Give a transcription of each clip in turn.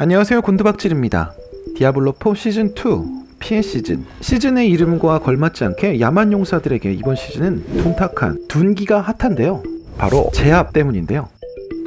안녕하세요. 곤두박질입니다. 디아블로4 시즌2 피해 시즌. 시즌의 이름과 걸맞지 않게 야만 용사들에게 이번 시즌은 둔탁한 둔기가 핫한데요. 바로 제압 때문인데요.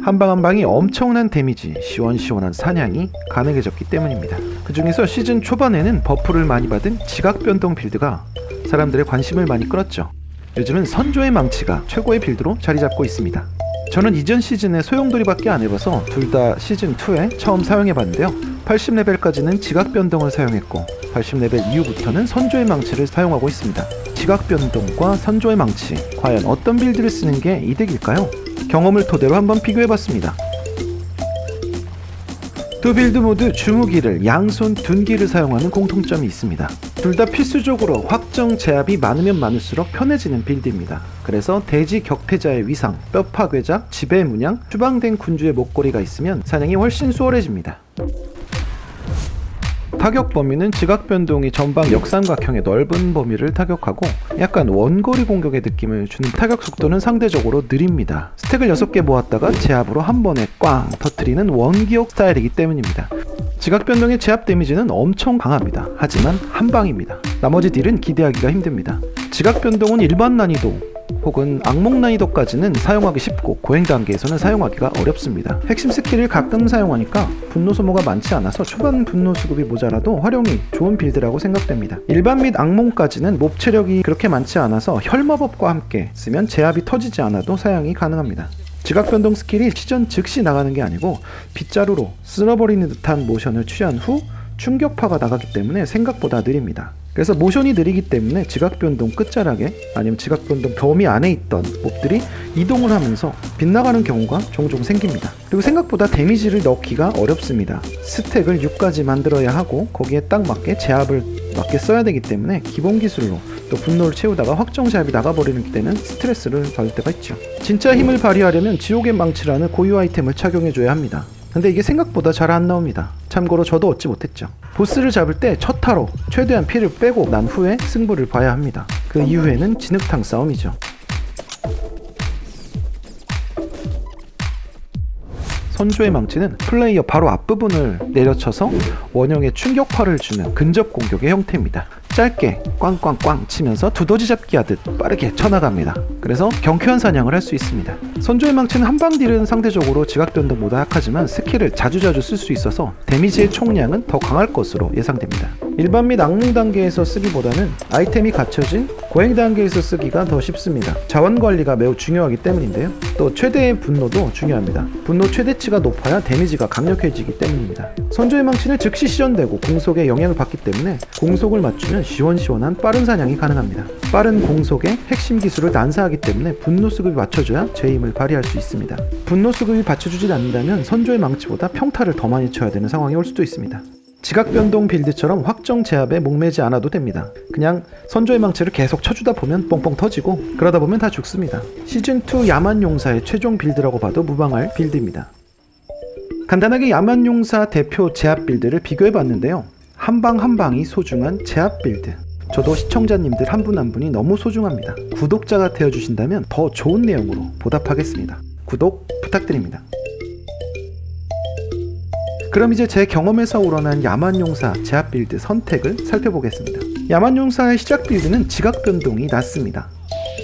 한방 한 방이 엄청난 데미지 시원시원한 사냥이 가능해졌기 때문입니다. 그 중에서 시즌 초반에는 버프를 많이 받은 지각 변동 빌드가 사람들의 관심을 많이 끌었죠. 요즘은 선조의 망치가 최고의 빌드로 자리 잡고 있습니다 저는 이전 시즌에 소용돌이밖에 안 해봐서 둘 다 시즌2에 처음 사용해봤는데요. 80레벨까지는 지각 변동을 사용했고 80레벨 이후부터는 선조의 망치를 사용하고 있습니다. 지각 변동과 선조의 망치 과연 어떤 빌드를 쓰는 게 이득일까요? 경험을 토대로 한번 비교해봤습니다 두 빌드 모두 주무기를 양손 둔기를 사용하는 공통점이 있습니다. 둘 다 필수적으로 확정 제압이 많으면 많을수록 편해지는 빌드입니다. 그래서 돼지 격퇴자의 위상, 뼈 파괴자, 지배 문양, 추방된 군주의 목걸이가 있으면 사냥이 훨씬 수월해집니다. 타격 범위는 지각 변동이 전방 역삼각형의 넓은 범위를 타격하고 약간 원거리 공격의 느낌을 주는 타격 속도는 상대적으로 느립니다. 스택을 6개 모았다가 제압으로 한 번에 꽝 터트리는 원기옥 스타일이기 때문입니다. 지각 변동의 제압 데미지는 엄청 강합니다. 하지만 한 방입니다. 나머지 딜은 기대하기가 힘듭니다. 지각 변동은 일반 난이도 혹은 악몽 난이도까지는 사용하기 쉽고 고행 단계에서는 사용하기가 어렵습니다. 핵심 스킬을 가끔 사용하니까 분노 소모가 많지 않아서 초반 분노 수급이 모자라도 활용이 좋은 빌드라고 생각됩니다. 일반 및 악몽까지는 몹 체력이 그렇게 많지 않아서 혈마법과 함께 쓰면 제압이 터지지 않아도 사용이 가능합니다. 지각 변동 스킬이 시전 즉시 나가는 게 아니고 빗자루로 쓸어버리는 듯한 모션을 취한 후 충격파가 나가기 때문에 생각보다 느립니다. 그래서 모션이 느리기 때문에 지각 변동 끝자락에 아니면 지각 변동 범위 안에 있던 몹들이 이동을 하면서 빗나가는 경우가 종종 생깁니다. 그리고 생각보다 데미지를 넣기가 어렵습니다. 스택을 6까지 만들어야 하고 거기에 딱 맞게 제압을 맞게 써야 되기 때문에 기본 기술로 또 분노를 채우다가 확정 제압이 나가버리는 때는 스트레스를 받을 때가 있죠. 진짜 힘을 발휘하려면 지옥의 망치라는 고유 아이템을 착용해줘야 합니다. 근데 이게 생각보다 잘 안 나옵니다. 참고로 저도 얻지 못했죠. 보스를 잡을 때 첫 타로 최대한 피를 빼고 난 후에 승부를 봐야 합니다. 그 이후에는 진흙탕 싸움이죠. 선조의 망치는 플레이어 바로 앞부분을 내려쳐서 원형에 충격파를 주는 근접 공격의 형태입니다. 짧게 꽝꽝꽝 치면서 두더지 잡기 하듯 빠르게 쳐나갑니다. 그래서 경쾌한 사냥을 할 수 있습니다. 선조의 망치는 한방 딜은 상대적으로 지각 변동보다 약하지만 스킬을 자주자주 쓸 수 있어서 데미지의 총량은 더 강할 것으로 예상됩니다. 일반 및 악몽 단계에서 쓰기보다는 아이템이 갖춰진 고행 단계에서 쓰기가 더 쉽습니다. 자원 관리가 매우 중요하기 때문인데요. 또 최대의 분노도 중요합니다. 분노 최대치가 높아야 데미지가 강력해지기 때문입니다. 선조의 망치는 즉시 시전되고 공속에 영향을 받기 때문에 공속을 맞추면 시원시원한 빠른 사냥이 가능합니다. 빠른 공속에 핵심 기술을 난사하기 때문에 분노 수급이 맞춰줘야 제 힘을 발휘할 수 있습니다. 분노 수급이 받쳐주지 않는다면 선조의 망치보다 평타를 더 많이 쳐야 되는 상황이 올 수도 있습니다. 지각 변동 빌드처럼 확정 제압에 목매지 않아도 됩니다. 그냥 선조의 망치를 계속 쳐주다 보면 뻥뻥 터지고 그러다 보면 다 죽습니다. 시즌2 야만 용사의 최종 빌드라고 봐도 무방할 빌드입니다. 간단하게 야만 용사 대표 제압 빌드를 비교해 봤는데요. 한 방 한 방이 소중한 제압 빌드. 저도 시청자님들 한 분 한 분이 너무 소중합니다. 구독자가 되어주신다면 더 좋은 내용으로 보답하겠습니다. 구독 부탁드립니다. 그럼 이제 제 경험에서 우러난 야만용사 제압 빌드 선택을 살펴보겠습니다. 야만용사의 시작 빌드는 지각 변동이 낮습니다.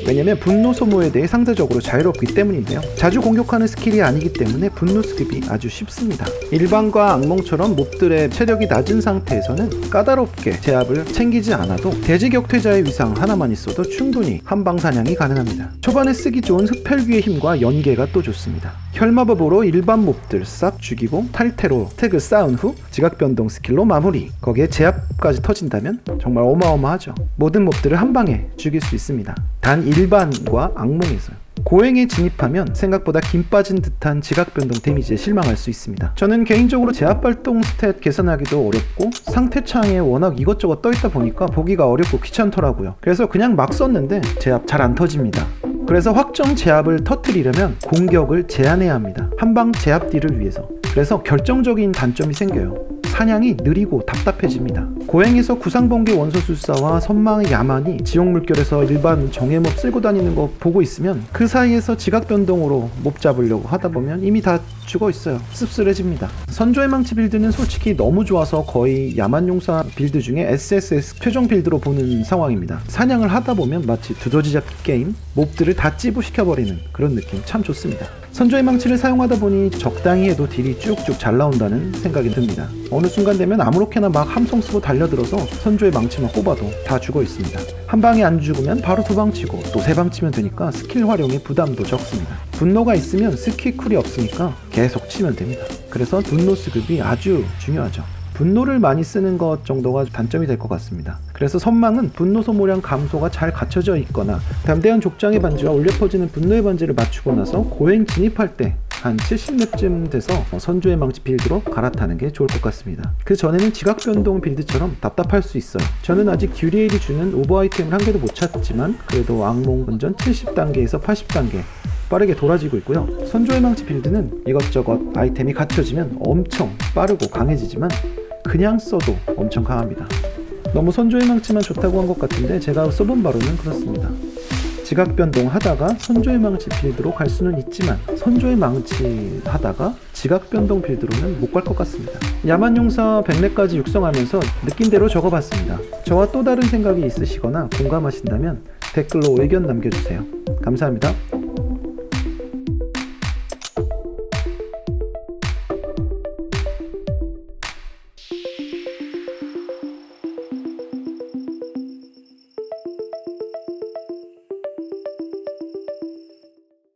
왜냐면 분노 소모에 대해 상대적으로 자유롭기 때문인데요. 자주 공격하는 스킬이 아니기 때문에 분노 수급이 아주 쉽습니다. 일반과 악몽처럼 몹들의 체력이 낮은 상태에서는 까다롭게 제압을 챙기지 않아도 돼지 격퇴자의 위상 하나만 있어도 충분히 한방 사냥이 가능합니다. 초반에 쓰기 좋은 흡혈귀의 힘과 연계가 또 좋습니다. 혈마법으로 일반 몹들 싹 죽이고 탈퇴로 스택을 쌓은 후 지각 변동 스킬로 마무리. 거기에 제압까지 터진다면 정말 어마어마하죠. 모든 몹들을 한 방에 죽일 수 있습니다. 단 일반과 악몽에서요. 고행에 진입하면 생각보다 김 빠진 듯한 지각 변동 데미지에 실망할 수 있습니다. 저는 개인적으로 제압 발동 스탯 계산하기도 어렵고 상태 창에 워낙 이것저것 떠 있다 보니까 보기가 어렵고 귀찮더라고요. 그래서 그냥 막 썼는데 제압 잘 안 터집니다. 그래서 확정 제압을 터트리려면 공격을 제한해야 합니다. 한방 제압 딜을 위해서. 그래서 결정적인 단점이 생겨요. 사냥이 느리고 답답해집니다. 고행에서 구상번개 원소술사와 선망의 야만이 지옥 물결에서 일반 정예몹 쓸고 다니는 거 보고 있으면 그 사이에서 지각 변동으로 몹 잡으려고 하다 보면 이미 다 죽어 있어요. 씁쓸해집니다. 선조의 망치 빌드는 솔직히 너무 좋아서 거의 야만용사 빌드 중에 SSS 표정 빌드로 보는 상황입니다. 사냥을 하다 보면 마치 두더지 잡기 게임, 몹들을 다 찌부시켜버리는 그런 느낌 참 좋습니다. 선조의 망치를 사용하다 보니 적당히 해도 딜이 쭉쭉 잘 나온다는 생각이 듭니다. 어느 순간 되면 아무렇게나 막 함성 쓰고 달려들어서 선조의 망치만 꼽아도 다 죽어 있습니다. 한 방에 안 죽으면 바로 두 방 치고 또 세 방 치면 되니까 스킬 활용에 부담도 적습니다. 분노가 있으면 스킬 쿨이 없으니까 계속 치면 됩니다. 그래서 분노 수급이 아주 중요하죠. 분노를 많이 쓰는 것 정도가 단점이 될 것 같습니다. 그래서 선망은 분노 소모량 감소가 잘 갖춰져 있거나 담대한 족장의 반지와 울려 퍼지는 분노의 반지를 맞추고 나서 고행 진입할 때 한 70렙쯤 돼서 선조의 망치 빌드로 갈아타는 게 좋을 것 같습니다. 그 전에는 지각 변동 빌드처럼 답답할 수 있어요. 저는 아직 듀리엘이 주는 오버 아이템을 한 개도 못 찾지만 그래도 악몽 운전 70단계에서 80단계 빠르게 돌아지고 있고요. 선조의 망치 빌드는 이것저것 아이템이 갖춰지면 엄청 빠르고 강해지지만 그냥 써도 엄청 강합니다. 너무 선조의 망치만 좋다고 한 것 같은데 제가 써본 바로는 그렇습니다. 지각 변동 하다가 선조의 망치 빌드로 갈 수는 있지만 선조의 망치 하다가 지각 변동 빌드로는 못 갈 것 같습니다. 야만용사 100렙까지 육성하면서 느낀대로 적어봤습니다. 저와 또 다른 생각이 있으시거나 공감하신다면 댓글로 의견 남겨주세요. 감사합니다.